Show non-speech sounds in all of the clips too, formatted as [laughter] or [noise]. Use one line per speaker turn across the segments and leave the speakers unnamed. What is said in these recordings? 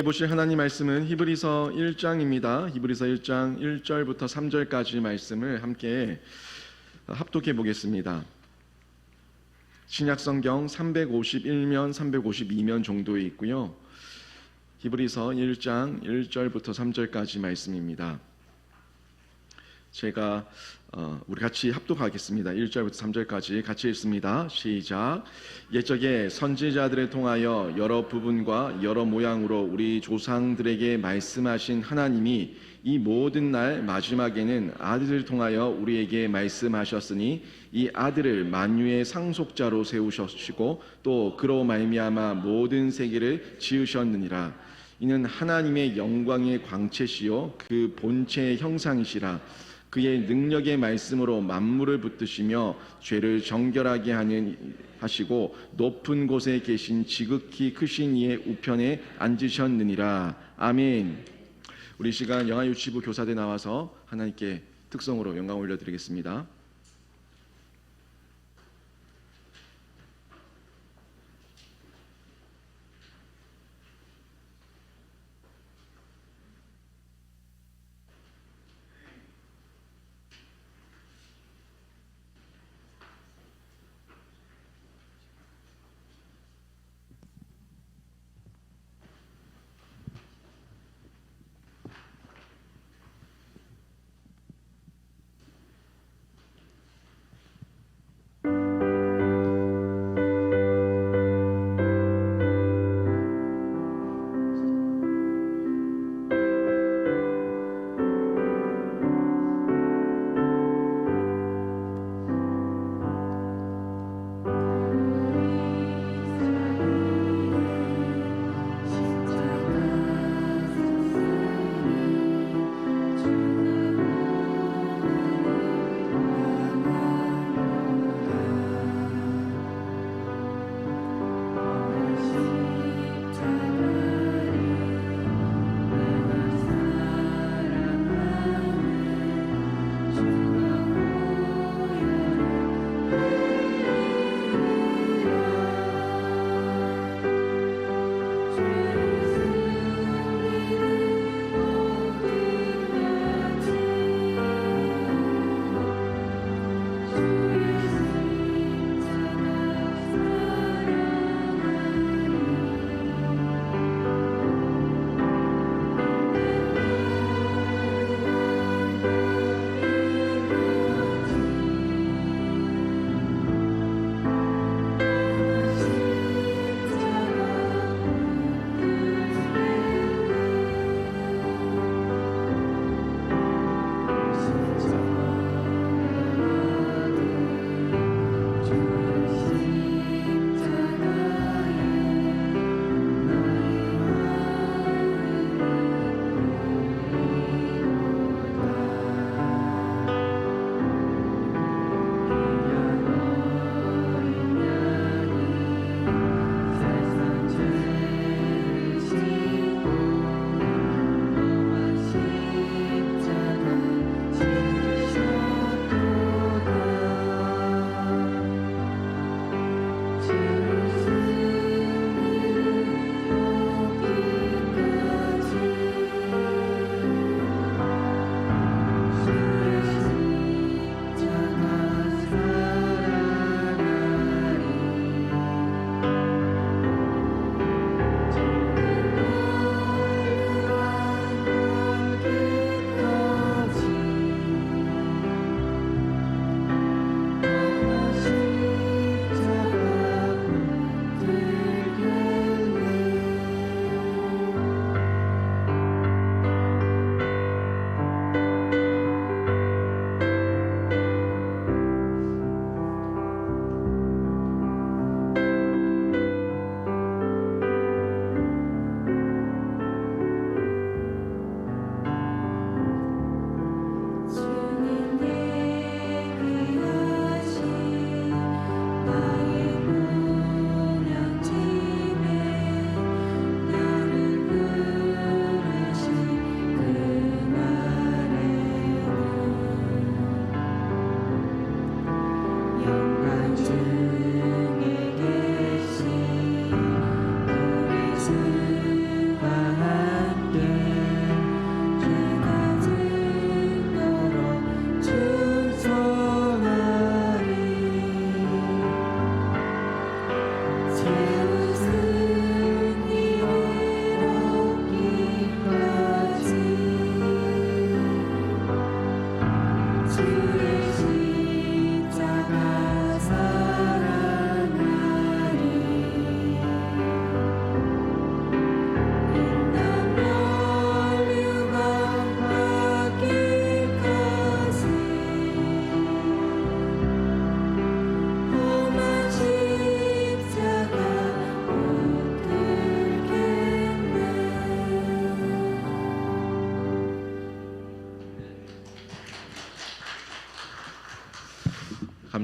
보실 하나님 말씀은 히브리서 1장입니다. 히브리서 1장 1절부터 3절까지 말씀을 함께 합독해 보겠습니다. 신약 성경 351면 352면 정도에 있고요. 히브리서 1장 1절부터 3절까지 말씀입니다. 제가 어, 우리 같이 합독하겠습니다. 1절부터 3절까지 같이 읽습니다. 시작. 옛적에 선지자들을 통하여 여러 부분과 여러 모양으로 우리 조상들에게 말씀하신 하나님이 이 모든 날 마지막에는 아들을 통하여 우리에게 말씀하셨으니 이 아들을 만유의 상속자로 세우셨고 또 그로 말미암아 모든 세계를 지으셨느니라. 이는 하나님의 영광의 광채시요 그 본체의 형상이시라. 그의 능력의 말씀으로 만물을 붙드시며 죄를 정결하게 하는 하시고 높은 곳에 계신 지극히 크신 이의 우편에 앉으셨느니라. 아멘. 우리 이 시간 영화 유치부 교사대 나와서 하나님께 특성으로 영광 올려드리겠습니다.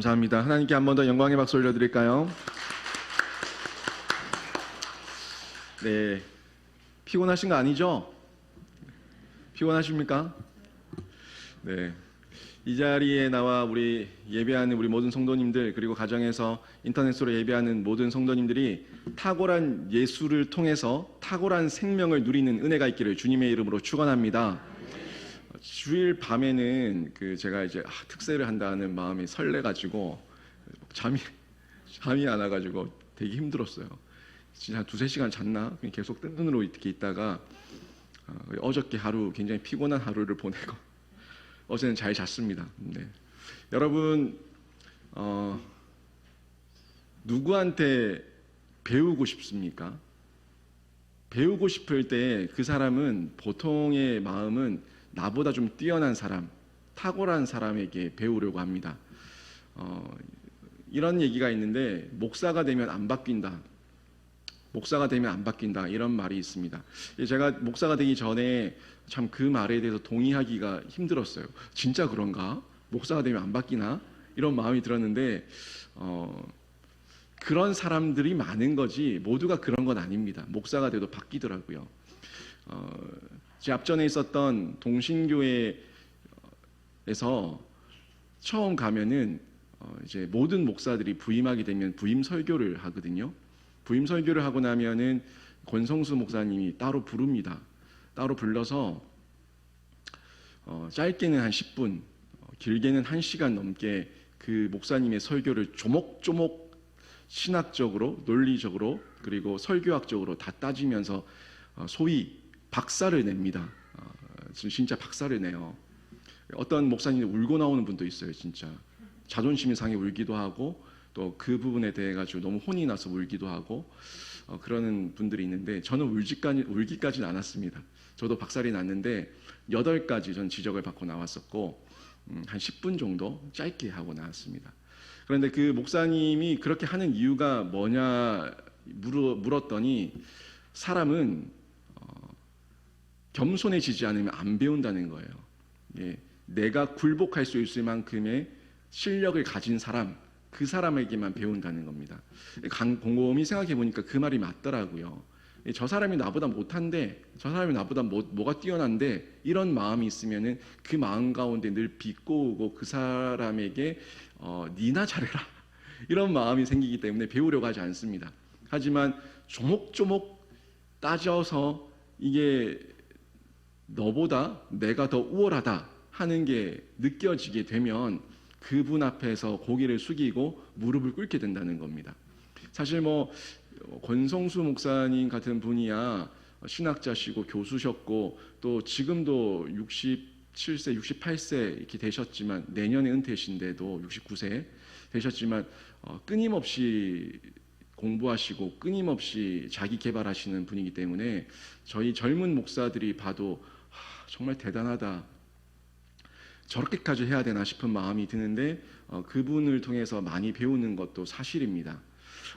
감사합니다. 하나님께 한 번 더 영광의 박수 올려드릴까요? 네, 피곤하신 거 아니죠? 피곤하십니까? 네, 이 자리에 나와 우리 예배하는 우리 모든 성도님들 그리고 가정에서 인터넷으로 예배하는 모든 성도님들이 탁월한 예수를 통해서 탁월한 생명을 누리는 은혜가 있기를 주님의 이름으로 축원합니다. 주일 밤에는 그 제가 이제 아, 특세를 한다는 마음이 설레가지고 잠이 잠이 안 와가지고 되게 힘들었어요. 진짜 한 두세 시간 잤나? 계속 뜬 눈으로 이렇게 있다가 어, 어저께 하루 굉장히 피곤한 하루를 보내고 [laughs] 어제는 잘 잤습니다. 네. 여러분 어, 누구한테 배우고 싶습니까? 배우고 싶을 때 그 사람은 보통의 마음은 나보다 좀 뛰어난 사람, 탁월한 사람에게 배우려고 합니다. 어, 이런 얘기가 있는데 목사가 되면 안 바뀐다. 목사가 되면 안 바뀐다 이런 말이 있습니다. 제가 목사가 되기 전에 참 그 말에 대해서 동의하기가 힘들었어요. 진짜 그런가? 목사가 되면 안 바뀌나? 이런 마음이 들었는데 어, 그런 사람들이 많은 거지 모두가 그런 건 아닙니다. 목사가 돼도 바뀌더라고요. 어, 제 앞전에 있었던 동신교회에서 처음 가면은 어, 이제 모든 목사들이 부임하게 되면 부임 설교를 하거든요. 부임 설교를 하고 나면은 권성수 목사님이 따로 부릅니다. 따로 불러서 어, 짧게는 한 10분, 어, 길게는 1시간 넘게 그 목사님의 설교를 조목조목 신학적으로, 논리적으로, 그리고 설교학적으로 다 따지면서 어, 소위 박사를 냅니다. 어, 진짜 박사를 내요. 어떤 목사님이 울고 나오는 분도 있어요, 진짜. 자존심이 상해 울기도 하고 또 그 부분에 대해 가지고 너무 혼이 나서 울기도 하고 어, 그러는 분들이 있는데 저는 울기까지 울기까지는 않았습니다. 저도 박살이 났는데 여덟 가지 전 지적을 받고 나왔었고 음, 한 10분 정도 짧게 하고 나왔습니다. 그런데 그 목사님이 그렇게 하는 이유가 뭐냐 물었더니 사람은 어, 겸손해지지 않으면 안 배운다는 거예요. 예, 내가 굴복할 수 있을 만큼의 실력을 가진 사람, 그 사람에게만 배운다는 겁니다. 강, 곰곰이 생각해 보니까 그 말이 맞더라고요. 예, 저 사람이 나보다 못한데, 저 사람이 나보다 뭐, 뭐가 뛰어난데, 이런 마음이 있으면은 그 마음 가운데 늘 비꼬고 그 사람에게 어, 니나 잘해라. [laughs] 이런 마음이 생기기 때문에 배우려고 하지 않습니다. 하지만 조목조목 따져서 이게 너보다 내가 더 우월하다 하는 게 느껴지게 되면 그분 앞에서 고개를 숙이고 무릎을 꿇게 된다는 겁니다. 사실 뭐 권성수 목사님 같은 분이야 신학자시고 교수셨고 또 지금도 67세, 68세 이렇게 되셨지만 내년에 은퇴신데도 69세 되셨지만 어, 끊임없이 공부하시고 끊임없이 자기 개발하시는 분이기 때문에 저희 젊은 목사들이 봐도 하, 정말 대단하다. 저렇게까지 해야 되나 싶은 마음이 드는데 어, 그분을 통해서 많이 배우는 것도 사실입니다.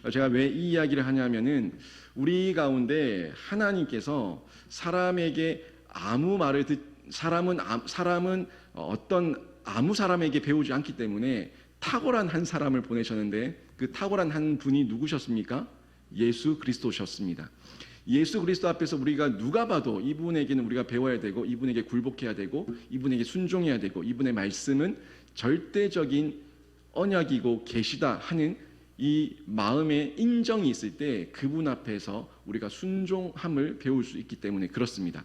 어, 제가 왜 이 이야기를 하냐면은 우리 가운데 하나님께서 사람에게 아무 말을 듣 사람은 아, 사람은 어떤 아무 사람에게 배우지 않기 때문에 탁월한 한 사람을 보내셨는데 그 탁월한 한 분이 누구셨습니까? 예수 그리스도셨습니다. 예수 그리스도 앞에서 우리가 누가 봐도 이분에게는 우리가 배워야 되고 이분에게 굴복해야 되고 이분에게 순종해야 되고 이분의 말씀은 절대적인 언약이고 계시다 하는 이 마음의 인정이 있을 때 그분 앞에서 우리가 순종함을 배울 수 있기 때문에 그렇습니다.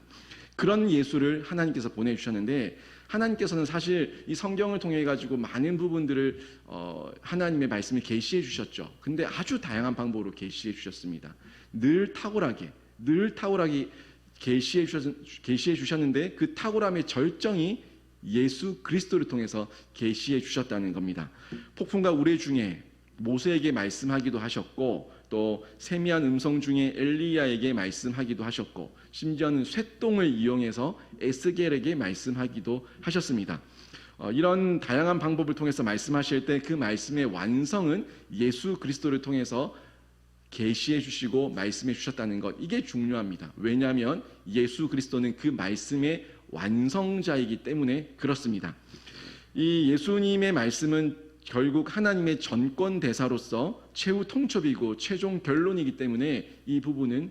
그런 예수를 하나님께서 보내주셨는데 하나님께서는 사실 이 성경을 통해 가지고 많은 부분들을 어, 하나님의 말씀을 계시해 주셨죠. 근데 아주 다양한 방법으로 계시해 주셨습니다. 늘 탁월하게, 늘 탁월하게 계시해 주셨 계시해 주셨는데 그 탁월함의 절정이 예수 그리스도를 통해서 계시해 주셨다는 겁니다. 폭풍과 우레 중에 모세에게 말씀하기도 하셨고 또 세미한 음성 중에 엘리야에게 말씀하기도 하셨고 심지어는 쇠똥을 이용해서 에스겔에게 말씀하기도 하셨습니다. 어, 이런 다양한 방법을 통해서 말씀하실 때 그 말씀의 완성은 예수 그리스도를 통해서 계시해 주시고 말씀해 주셨다는 것 이게 중요합니다. 왜냐하면 예수 그리스도는 그 말씀의 완성자이기 때문에 그렇습니다. 이 예수님의 말씀은 결국 하나님의 전권 대사로서 최후 통첩이고 최종 결론이기 때문에 이 부분은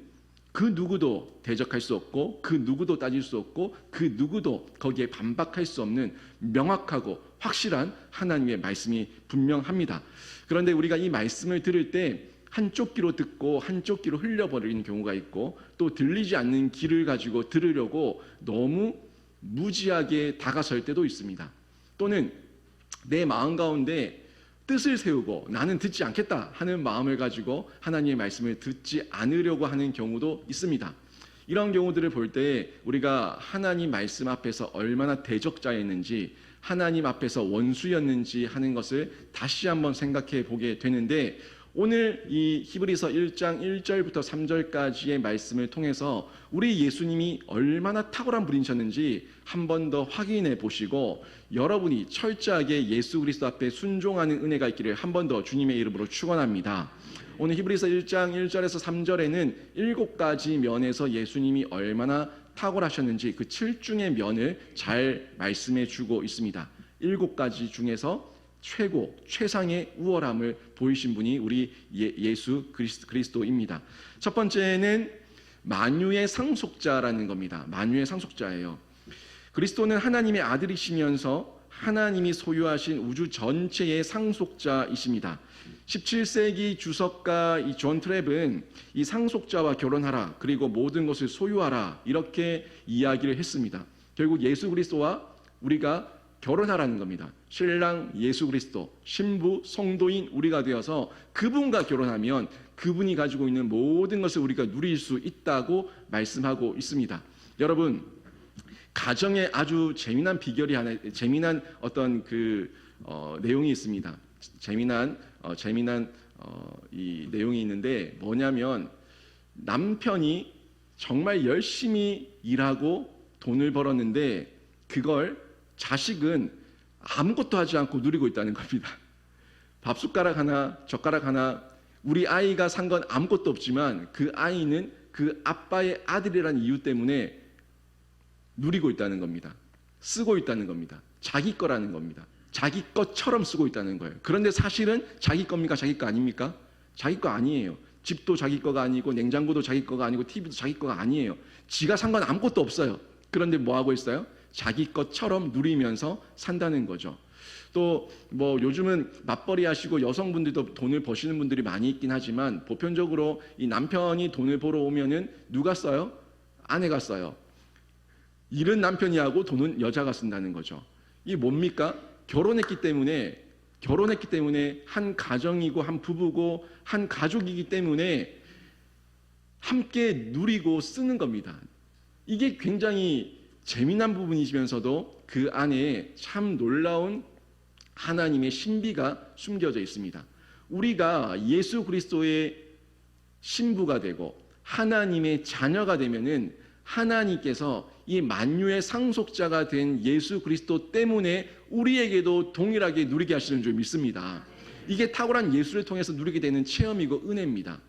그 누구도 대적할 수 없고 그 누구도 따질 수 없고 그 누구도 거기에 반박할 수 없는 명확하고 확실한 하나님의 말씀이 분명합니다. 그런데 우리가 이 말씀을 들을 때 한쪽 귀로 듣고 한쪽 귀로 흘려버리는 경우가 있고 또 들리지 않는 귀를 가지고 들으려고 너무 무지하게 다가설 때도 있습니다. 또는 내 마음 가운데 뜻을 세우고 나는 듣지 않겠다 하는 마음을 가지고 하나님의 말씀을 듣지 않으려고 하는 경우도 있습니다. 이런 경우들을 볼 때 우리가 하나님 말씀 앞에서 얼마나 대적자였는지 하나님 앞에서 원수였는지 하는 것을 다시 한번 생각해 보게 되는데 오늘 이 히브리서 1장 1절부터 3절까지의 말씀을 통해서 우리 예수님이 얼마나 탁월한 분이셨는지 한 번 더 확인해 보시고 여러분이 철저하게 예수 그리스도 앞에 순종하는 은혜가 있기를 한 번 더 주님의 이름으로 축원합니다. 오늘 히브리서 1장 1절에서 3절에는 일곱 가지 면에서 예수님이 얼마나 탁월하셨는지 그 7중의 면을 잘 말씀해 주고 있습니다. 일곱 가지 중에서 최고 최상의 우월함을 보이신 분이 우리 예, 수 그리스도입니다. 첫 번째는 만유의 상속자라는 겁니다. 만유의 상속자예요. 그리스도는 하나님의 아들이시면서 하나님이 소유하신 우주 전체의 상속자이십니다. 17세기 주석가 이 존 트랩은 이 상속자와 결혼하라 그리고 모든 것을 소유하라 이렇게 이야기를 했습니다. 결국 예수 그리스도와 우리가 결혼하라는 겁니다. 신랑 예수 그리스도, 신부 성도인 우리가 되어서 그분과 결혼하면 그분이 가지고 있는 모든 것을 우리가 누릴 수 있다고 말씀하고 있습니다. 여러분, 가정에 아주 재미난 비결이 하나, 재미난 어떤 그 어, 내용이 있습니다. 재미난 어, 재미난 어, 이 내용이 있는데 뭐냐면 남편이 정말 열심히 일하고 돈을 벌었는데 그걸 자식은 아무것도 하지 않고 누리고 있다는 겁니다. 밥 숟가락 하나, 젓가락 하나, 우리 아이가 산 건 아무것도 없지만 그 아이는 그 아빠의 아들이라는 이유 때문에 누리고 있다는 겁니다. 쓰고 있다는 겁니다. 자기 거라는 겁니다. 자기 것처럼 쓰고 있다는 거예요. 그런데 사실은 자기 겁니까? 자기 거 아닙니까? 자기 거 아니에요. 집도 자기 거가 아니고 냉장고도 자기 거가 아니고 TV도 자기 거가 아니에요. 지가 산 건 아무것도 없어요. 그런데 뭐 하고 있어요? 자기 것처럼 누리면서 산다는 거죠. 또 뭐 요즘은 맞벌이 하시고 여성분들도 돈을 버시는 분들이 많이 있긴 하지만 보편적으로 이 남편이 돈을 벌어 오면은 누가 써요? 아내가 써요. 일은 남편이 하고 돈은 여자가 쓴다는 거죠. 이 뭡니까? 결혼했기 때문에 결혼했기 때문에 한 가정이고 한 부부고 한 가족이기 때문에 함께 누리고 쓰는 겁니다. 이게 굉장히 재미난 부분이시면서도 그 안에 참 놀라운 하나님의 신비가 숨겨져 있습니다. 우리가 예수 그리스도의 신부가 되고 하나님의 자녀가 되면은 하나님께서 이 만유의 상속자가 된 예수 그리스도 때문에 우리에게도 동일하게 누리게 하시는 줄 믿습니다. 이게 탁월한 예수를 통해서 누리게 되는 체험이고 은혜입니다.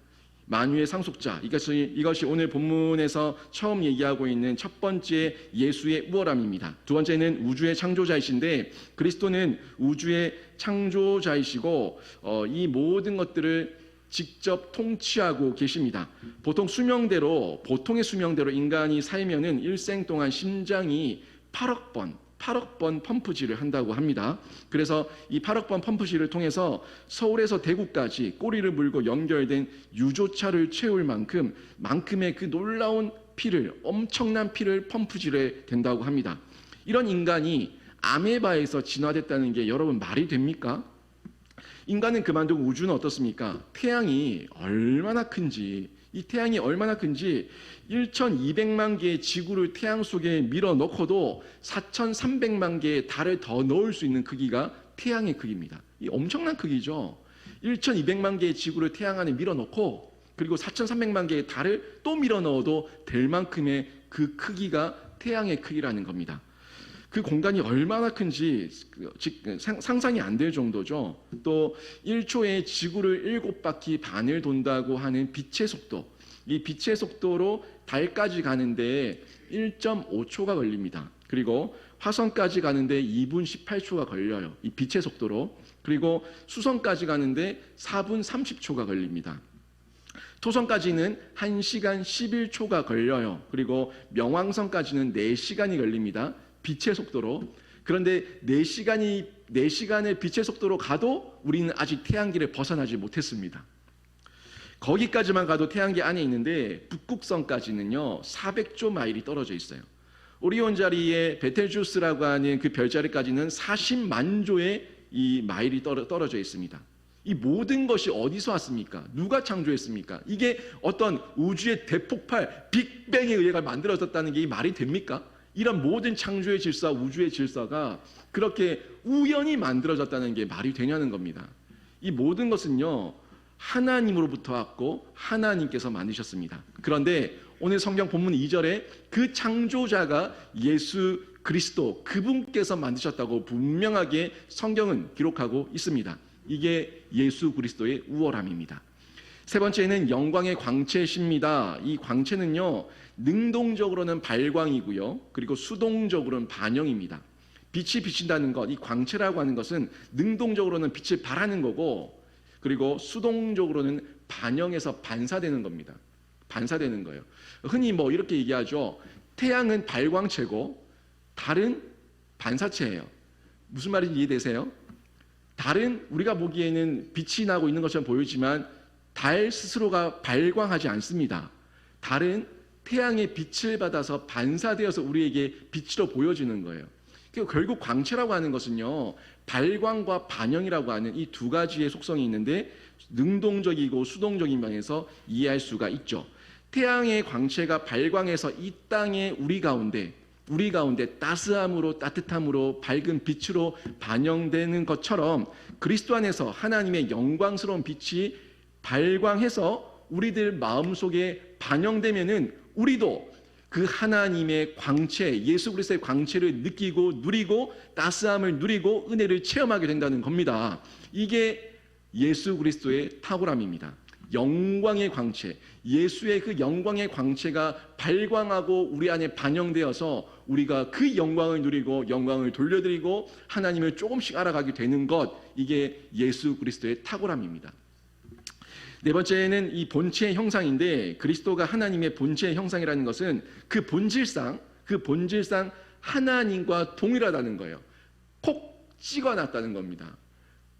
만유의 상속자 이것이 이것이 오늘 본문에서 처음 얘기하고 있는 첫 번째 예수의 우월함입니다. 두 번째는 우주의 창조자이신데 그리스도는 우주의 창조자이시고 어, 이 모든 것들을 직접 통치하고 계십니다. 보통 수명대로 보통의 수명대로 인간이 살면은 일생 동안 심장이 8억 번 8억 번 펌프질을 한다고 합니다. 그래서 이 8억 번 펌프질을 통해서 서울에서 대구까지 꼬리를 물고 연결된 유조차를 채울 만큼 만큼의 그 놀라운 피를 엄청난 피를 펌프질해 된다고 합니다. 이런 인간이 아메바에서 진화됐다는 게 여러분 말이 됩니까? 인간은 그만두고 우주는 어떻습니까? 태양이 얼마나 큰지 이 태양이 얼마나 큰지 1,200만 개의 지구를 태양 속에 밀어 넣고도 4,300만 개의 달을 더 넣을 수 있는 크기가 태양의 크기입니다. 이 엄청난 크기죠. 1,200만 개의 지구를 태양 안에 밀어 넣고 그리고 4,300만 개의 달을 또 밀어 넣어도 될 만큼의 그 크기가 태양의 크기라는 겁니다. 그 공간이 얼마나 큰지 상상이 안 될 정도죠. 또 1초에 지구를 7바퀴 반을 돈다고 하는 빛의 속도. 이 빛의 속도로 달까지 가는데 1.5초가 걸립니다. 그리고 화성까지 가는데 2분 18초가 걸려요. 이 빛의 속도로. 그리고 수성까지 가는데 4분 30초가 걸립니다. 토성까지는 1시간 11초가 걸려요. 그리고 명왕성까지는 4시간이 걸립니다. 빛의 속도로. 그런데 4시간이 4시간의 빛의 속도로 가도 우리는 아직 태양계를 벗어나지 못했습니다. 거기까지만 가도 태양계 안에 있는데 북극성까지는요 400조 마일이 떨어져 있어요. 오리온 자리에 베텔주스라고 하는 그 별자리까지는 40만 조의 이 마일이 떨어, 떨어져 있습니다. 이 모든 것이 어디서 왔습니까? 누가 창조했습니까? 이게 어떤 우주의 대폭발, 빅뱅에 의해 만들어졌다는 게이 말이 됩니까? 이런 모든 창조의 질서, 우주의 질서가 그렇게 우연히 만들어졌다는 게 말이 되냐는 겁니다. 이 모든 것은요, 하나님으로부터 왔고 하나님께서 만드셨습니다. 그런데 오늘 성경 본문 2절에 그 창조자가 예수 그리스도 그분께서 만드셨다고 분명하게 성경은 기록하고 있습니다. 이게 예수 그리스도의 우월함입니다. 세 번째는 영광의 광채십니다. 이 광채는요, 능동적으로는 발광이고요, 그리고 수동적으로는 반영입니다. 빛이 비친다는 것, 이 광채라고 하는 것은 능동적으로는 빛을 발하는 거고, 그리고 수동적으로는 반영해서 반사되는 겁니다. 반사되는 거예요. 흔히 뭐 이렇게 얘기하죠. 태양은 발광체고, 달은 반사체예요. 무슨 말인지 이해되세요? 달은 우리가 보기에는 빛이 나고 있는 것처럼 보이지만 달 스스로가 발광하지 않습니다. 달은 태양의 빛을 받아서 반사되어서 우리에게 빛으로 보여지는 거예요. 결국 광채라고 하는 것은요, 발광과 반영이라고 하는 이 두 가지의 속성이 있는데 능동적이고 수동적인 면에서 이해할 수가 있죠. 태양의 광채가 발광해서 이 땅에 우리 가운데 우리 가운데 따스함으로 따뜻함으로 밝은 빛으로 반영되는 것처럼 그리스도 안에서 하나님의 영광스러운 빛이 발광해서 우리들 마음속에 반영되면은 우리도 그 하나님의 광채, 예수 그리스도의 광채를 느끼고 누리고 따스함을 누리고 은혜를 체험하게 된다는 겁니다. 이게 예수 그리스도의 탁월함입니다. 영광의 광채, 예수의 그 영광의 광채가 발광하고 우리 안에 반영되어서 우리가 그 영광을 누리고 영광을 돌려드리고 하나님을 조금씩 알아가게 되는 것, 이게 예수 그리스도의 탁월함입니다. 네 번째는 이 본체의 형상인데 그리스도가 하나님의 본체의 형상이라는 것은 그 본질상 그 본질상 하나님과 동일하다는 거예요. 콕 찍어놨다는 겁니다.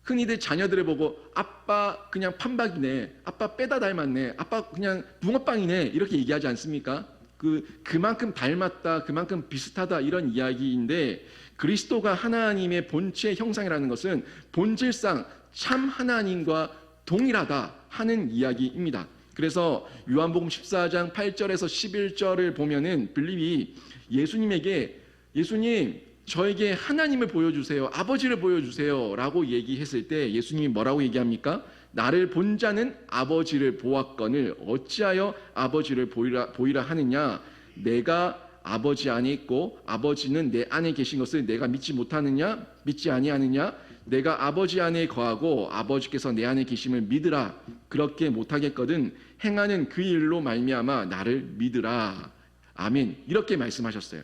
흔히들 자녀들을 보고 아빠 그냥 판박이네, 아빠 빼다 닮았네, 아빠 그냥 붕어빵이네 이렇게 얘기하지 않습니까? 그 그만큼 닮았다, 그만큼 비슷하다 이런 이야기인데 그리스도가 하나님의 본체 형상이라는 것은 본질상 참 하나님과 동일하다 하는 이야기입니다. 그래서 요한복음 14장 8절에서 11절을 보면은 빌립이 예수님에게 예수님 저에게 하나님을 보여주세요. 아버지를 보여주세요. 라고 얘기했을 때 예수님이 뭐라고 얘기합니까? 나를 본 자는 아버지를 보았거늘 어찌하여 아버지를 보이라, 보이라 하느냐? 내가 아버지 안에 있고 아버지는 내 안에 계신 것을 내가 믿지 못하느냐? 믿지 아니하느냐? 내가 아버지 안에 거하고 아버지께서 내 안에 계심을 믿으라. 그렇게 못하겠거든 행하는 그 일로 말미암아 나를 믿으라. 아멘. 이렇게 말씀하셨어요.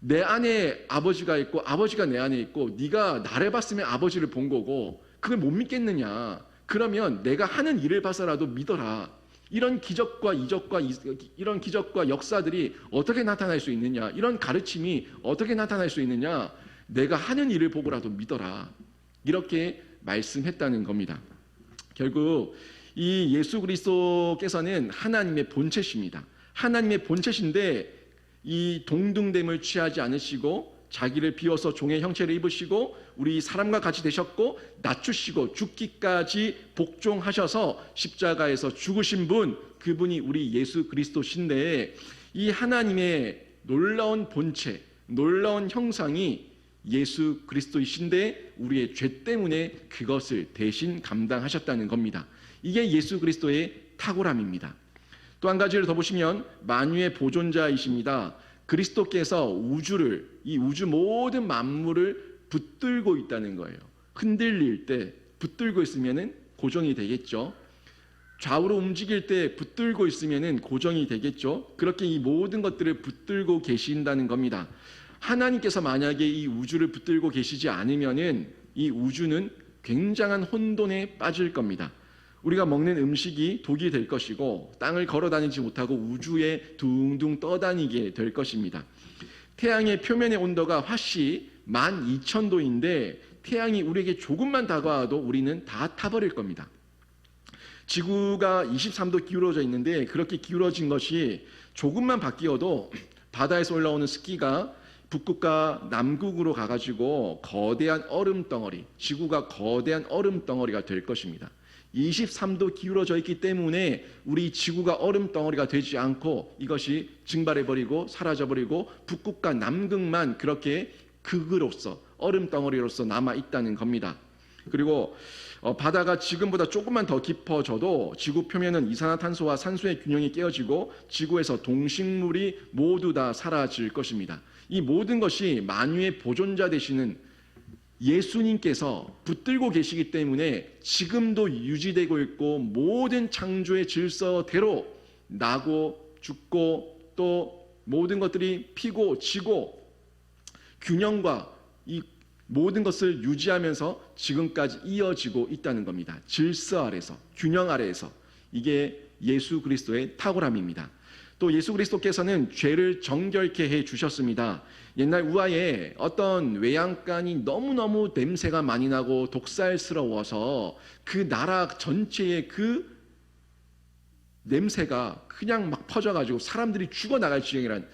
내 안에 아버지가 있고 아버지가 내 안에 있고 네가 나를 봤으면 아버지를 본 거고 그걸 못 믿겠느냐? 그러면 내가 하는 일을 봐서라도 믿어라. 이런 기적과 이적과 이런 기적과 역사들이 어떻게 나타날 수 있느냐? 이런 가르침이 어떻게 나타날 수 있느냐? 내가 하는 일을 보고라도 믿어라. 이렇게 말씀했다는 겁니다. 결국 이 예수 그리스도께서는 하나님의 본체십니다. 하나님의 본체신데 이 동등됨을 취하지 않으시고 자기를 비워서 종의 형체를 입으시고 우리 사람과 같이 되셨고 낮추시고 죽기까지 복종하셔서 십자가에서 죽으신 분 그분이 우리 예수 그리스도신데 이 하나님의 놀라운 본체 놀라운 형상이 예수 그리스도이신데 우리의 죄 때문에 그것을 대신 감당하셨다는 겁니다. 이게 예수 그리스도의 탁월함입니다. 또 한 가지를 더 보시면 만유의 보존자이십니다. 그리스도께서 우주를 이 우주 모든 만물을 붙들고 있다는 거예요. 흔들릴 때 붙들고 있으면은 고정이 되겠죠. 좌우로 움직일 때 붙들고 있으면은 고정이 되겠죠. 그렇게 이 모든 것들을 붙들고 계신다는 겁니다. 하나님께서 만약에 이 우주를 붙들고 계시지 않으면은 이 우주는 굉장한 혼돈에 빠질 겁니다. 우리가 먹는 음식이 독이 될 것이고 땅을 걸어 다니지 못하고 우주에 둥둥 떠다니게 될 것입니다. 태양의 표면의 온도가 화씨 12,000도인데 태양이 우리에게 조금만 다가와도 우리는 다 타버릴 겁니다. 지구가 23도 기울어져 있는데 그렇게 기울어진 것이 조금만 바뀌어도 바다에서 올라오는 습기가 북극과 남극으로 가가지고 거대한 얼음 덩어리, 지구가 거대한 얼음 덩어리가 될 것입니다. 23도 기울어져 있기 때문에 우리 지구가 얼음 덩어리가 되지 않고 이것이 증발해버리고 사라져버리고 북극과 남극만 그렇게 극으로서 얼음 덩어리로서 남아 있다는 겁니다. 그리고 어, 바다가 지금보다 조금만 더 깊어져도 지구 표면은 이산화탄소와 산소의 균형이 깨어지고 지구에서 동식물이 모두 다 사라질 것입니다. 이 모든 것이 만유의 보존자 되시는 예수님께서 붙들고 계시기 때문에 지금도 유지되고 있고 모든 창조의 질서대로 나고 죽고 또 모든 것들이 피고 지고 균형과 이 모든 것을 유지하면서 지금까지 이어지고 있다는 겁니다. 질서 아래서 균형 아래에서 이게 예수 그리스도의 탁월함입니다. 또 예수 그리스도께서는 죄를 정결케 해 주셨습니다. 옛날 우하에 어떤 외양간이 너무너무 냄새가 많이 나고 독살스러워서 그 나라 전체의 그 냄새가 그냥 막 퍼져가지고 사람들이 죽어 나갈 지경이란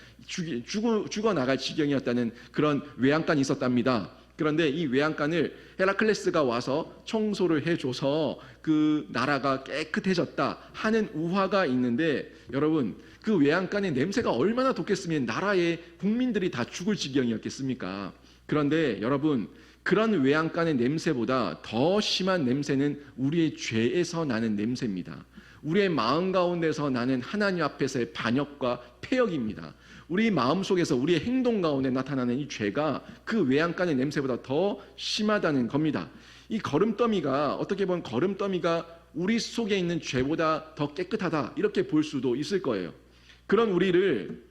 죽어 죽어 나갈 지경이었다는 그런 외양간이 있었답니다. 그런데 이 외양간을 헤라클레스가 와서 청소를 해줘서 그 나라가 깨끗해졌다 하는 우화가 있는데 여러분 그 외양간의 냄새가 얼마나 독했으면 나라의 국민들이 다 죽을 지경이었겠습니까? 그런데 여러분 그런 외양간의 냄새보다 더 심한 냄새는 우리의 죄에서 나는 냄새입니다. 우리의 마음 가운데서 나는 하나님 앞에서의 반역과 폐역입니다. 우리 마음 속에서 우리의 행동 가운데 나타나는 이 죄가 그 외양간의 냄새보다 더 심하다는 겁니다. 이 거름더미가 어떻게 보면 거름더미가 우리 속에 있는 죄보다 더 깨끗하다 이렇게 볼 수도 있을 거예요. 그런 우리를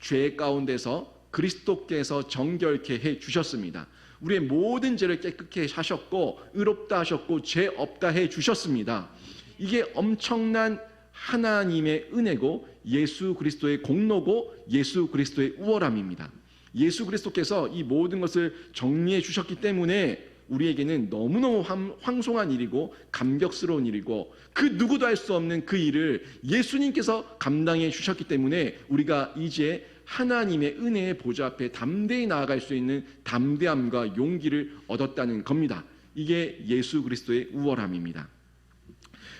죄 가운데서 그리스도께서 정결케 해 주셨습니다. 우리의 모든 죄를 깨끗게 하셨고 의롭다 하셨고 죄 없다 해 주셨습니다. 이게 엄청난 하나님의 은혜고 예수 그리스도의 공로고 예수 그리스도의 우월함입니다. 예수 그리스도께서 이 모든 것을 정리해 주셨기 때문에 우리에게는 너무너무 황송한 일이고 감격스러운 일이고 그 누구도 할 수 없는 그 일을 예수님께서 감당해 주셨기 때문에 우리가 이제 하나님의 은혜의 보좌 앞에 담대히 나아갈 수 있는 담대함과 용기를 얻었다는 겁니다. 이게 예수 그리스도의 우월함입니다.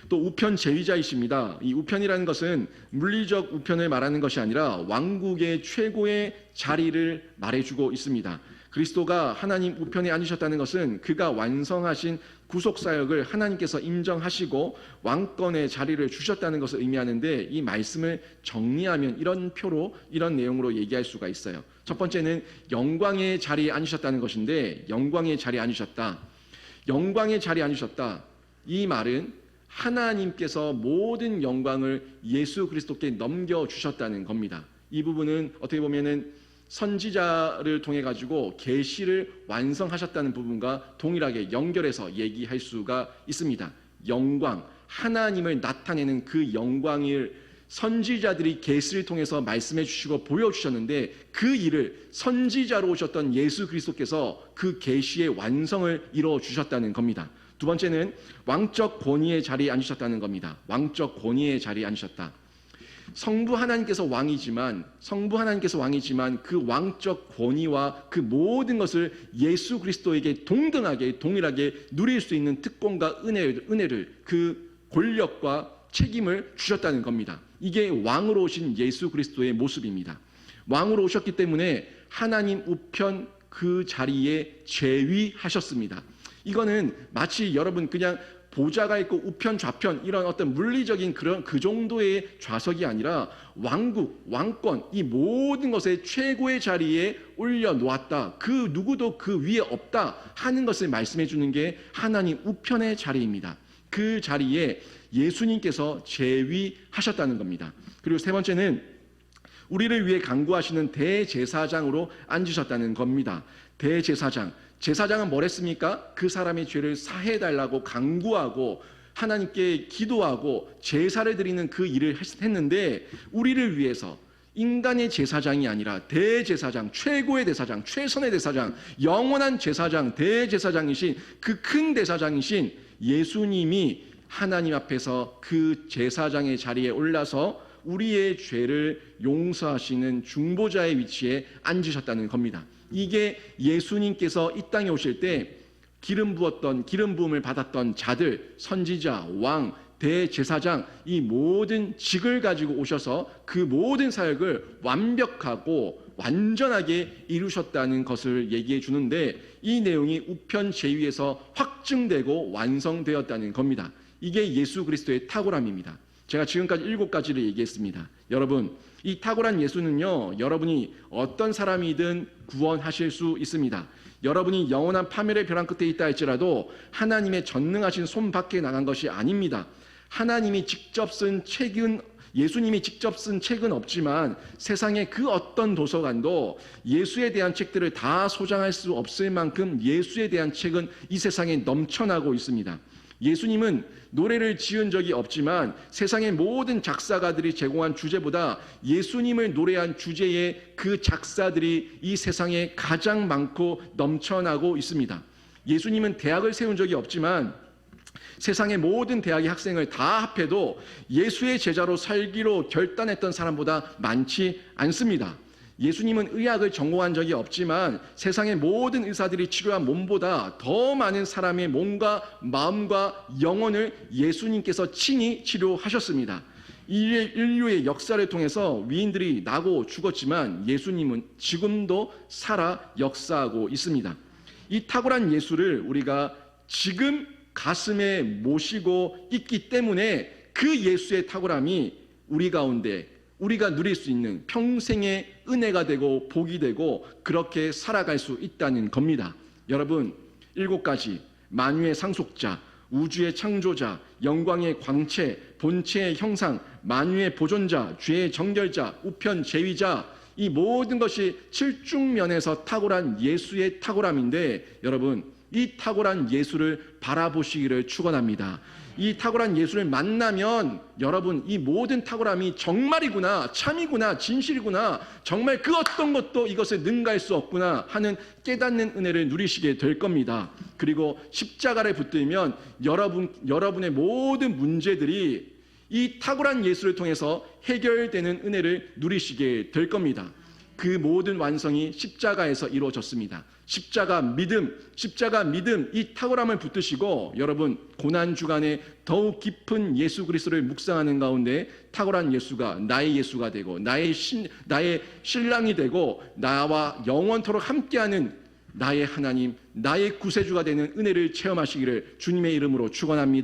또 우편 제위자이십니다. 이 우편이라는 것은 물리적 우편을 말하는 것이 아니라 왕국의 최고의 자리를 말해주고 있습니다. 그리스도가 하나님 우편에 앉으셨다는 것은 그가 완성하신 구속 사역을 하나님께서 인정하시고 왕권의 자리를 주셨다는 것을 의미하는데 이 말씀을 정리하면 이런 표로 이런 내용으로 얘기할 수가 있어요. 첫 번째는 영광의 자리에 앉으셨다는 것인데 영광의 자리에 앉으셨다. 영광의 자리에 앉으셨다. 이 말은 하나님께서 모든 영광을 예수 그리스도께 넘겨 주셨다는 겁니다. 이 부분은 어떻게 보면은 선지자를 통해 가지고 계시를 완성하셨다는 부분과 동일하게 연결해서 얘기할 수가 있습니다. 영광, 하나님을 나타내는 그 영광을 선지자들이 계시를 통해서 말씀해 주시고 보여 주셨는데 그 일을 선지자로 오셨던 예수 그리스도께서 그 계시의 완성을 이루어 주셨다는 겁니다. 두 번째는 왕적 권위의 자리에 앉으셨다는 겁니다. 왕적 권위의 자리에 앉으셨다. 성부 하나님께서 왕이지만 성부 하나님께서 왕이지만 그 왕적 권위와 그 모든 것을 예수 그리스도에게 동등하게 동일하게 누릴 수 있는 특권과 은혜, 은혜를 그 권력과 책임을 주셨다는 겁니다. 이게 왕으로 오신 예수 그리스도의 모습입니다. 왕으로 오셨기 때문에 하나님 우편 그 자리에 재위하셨습니다. 이거는 마치 여러분 그냥 보좌가 있고 우편 좌편 이런 어떤 물리적인 그런 그 정도의 좌석이 아니라 왕국, 왕권 이 모든 것의 최고의 자리에 올려 놓았다. 그 누구도 그 위에 없다 하는 것을 말씀해 주는 게 하나님 우편의 자리입니다. 그 자리에 예수님께서 재위하셨다는 겁니다. 그리고 세 번째는 우리를 위해 강구하시는 대제사장으로 앉으셨다는 겁니다. 대제사장 제사장은 뭘 했습니까? 그 사람의 죄를 사해 달라고 강구하고 하나님께 기도하고 제사를 드리는 그 일을 했- 했는데 우리를 위해서 인간의 제사장이 아니라 대제사장, 최고의 대사장, 최선의 대사장, 영원한 제사장, 대제사장이신 그 큰 대사장이신 예수님이 하나님 앞에서 그 제사장의 자리에 올라서 우리의 죄를 용서하시는 중보자의 위치에 앉으셨다는 겁니다. 이게 예수님께서 이 땅에 오실 때 기름 부었던 기름 부음을 받았던 자들 선지자 왕 대제사장 이 모든 직을 가지고 오셔서 그 모든 사역을 완벽하고 완전하게 이루셨다는 것을 얘기해 주는데 이 내용이 우편 제위에서 확증되고 완성되었다는 겁니다. 이게 예수 그리스도의 탁월함입니다. 제가 지금까지 일곱 가지를 얘기했습니다. 여러분, 이 탁월한 예수는요, 여러분이 어떤 사람이든 구원하실 수 있습니다. 여러분이 영원한 파멸의 벼랑 끝에 있다 할지라도 하나님의 전능하신 손 밖에 나간 것이 아닙니다. 하나님이 직접 쓴 책은 예수님이 직접 쓴 책은 없지만 세상의 그 어떤 도서관도 예수에 대한 책들을 다 소장할 수 없을 만큼 예수에 대한 책은 이 세상에 넘쳐나고 있습니다. 예수님은 노래를 지은 적이 없지만 세상의 모든 작사가들이 제공한 주제보다 예수님을 노래한 주제의 그 작사들이 이 세상에 가장 많고 넘쳐나고 있습니다. 예수님은 대학을 세운 적이 없지만 세상의 모든 대학의 학생을 다 합해도 예수의 제자로 살기로 결단했던 사람보다 많지 않습니다. 예수님은 의학을 전공한 적이 없지만 세상의 모든 의사들이 치료한 몸보다 더 많은 사람의 몸과 마음과 영혼을 예수님께서 친히 치료하셨습니다. 인류의- 역사를 통해서 위인들이 나고 죽었지만 예수님은 지금도 살아 역사하고 있습니다. 이 탁월한 예수를 우리가 지금 가슴에 모시고 있기 때문에 그 예수의 탁월함이 우리 가운데 우리가 누릴 수 있는 평생의 은혜가 되고 복이 되고 그렇게 살아갈 수 있다는 겁니다. 여러분, 일곱 가지 만유의 상속자, 우주의 창조자, 영광의 광채, 본체의 형상, 만유의 보존자, 죄의 정결자, 우편 제위자 이 모든 것이 칠중면에서 탁월한 예수의 탁월함인데 여러분 이 탁월한 예수를 바라보시기를 축원합니다. 이 탁월한 예수를 만나면 여러분 이 모든 탁월함이 정말이구나 참이구나 진실이구나 정말 그 어떤 것도 이것을 능가할 수 없구나 하는 깨닫는 은혜를 누리시게 될 겁니다. 그리고 십자가를 붙들면 여러분 여러분의 모든 문제들이 이 탁월한 예수를 통해서 해결되는 은혜를 누리시게 될 겁니다. 그 모든 완성이 십자가에서 이루어졌습니다. 십자가 믿음, 십자가 믿음, 이 탁월함을 붙드시고 여러분 고난 주간에 더욱 깊은 예수 그리스도를 묵상하는 가운데 탁월한 예수가 나의 예수가 되고 나의 신 나의 신랑이 되고 나와 영원토록 함께하는 나의 하나님, 나의 구세주가 되는 은혜를 체험하시기를 주님의 이름으로 축원합니다.